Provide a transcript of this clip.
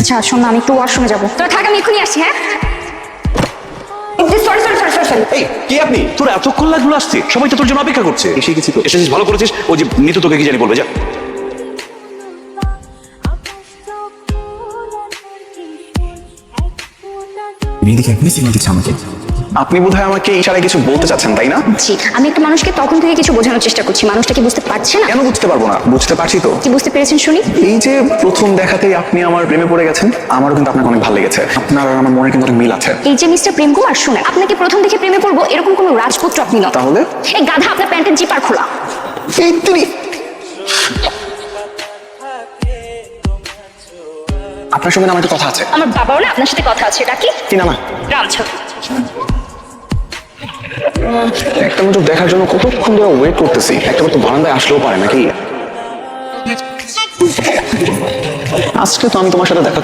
আচ্ছা শোন না আমি একটু ওয়াশরুমে যাব। তোরা থাক আমি এক্ষুনি আসছি হ্যাঁ? সরি সরি সরি সরি এই কে আপনি? তোর এতক্ষণ লাগল আসছে সবাই তো তোর জন্য অপেক্ষা করছে। এসে গেছি তো। এসেছিস ভালো করেছিস। ওই যে নিতু তোকে কি জানি বলবে যা। মেয়েদিকে এখনই সিগন্যাল দিচ্ছে আমাকে। আপনি বোধহয় আমাকে ইশারায় কিছু বলতে চাচ্ছেন তাই না? জি আমি একটা মানুষকে তখন থেকে কিছু বোঝানোর চেষ্টা করছি। মানুষটা কি বুঝতে পারছে না? কেন বুঝতে পারব না? বুঝতে পারছি তো। কি বুঝতে পেরেছেন শুনি? এই যে প্রথম দেখাতেই আপনি আমার প্রেমে পড়ে গেছেন আমারও কিন্তু আপনাকে অনেক ভালো লেগেছে। আপনার আর আমার মনে কিন্তু অনেক মিল আছে। এই যে মিস্টার প্রেম কুমার শুনেন আপনাকে প্রথম দেখে প্রেমে পড়ব এরকম কোনো রাজপুত্র আপনি না তাহলে? এই গাধা আপনার প্যান্টের জিপার খোলা। এই তুমি আপনার সঙ্গে আমার একটা কথা আছে? আমার বাবাও না আপনার সাথে কথা আছে এটা কি? কি না না রামছা একটা মতো দেখার জন্য কতক্ষণ ধরে ওয়েট করতেছি? একটা মতো বারান্দায় আসলেও পারে নাকি? আজকে তো আমি তোমার সাথে দেখা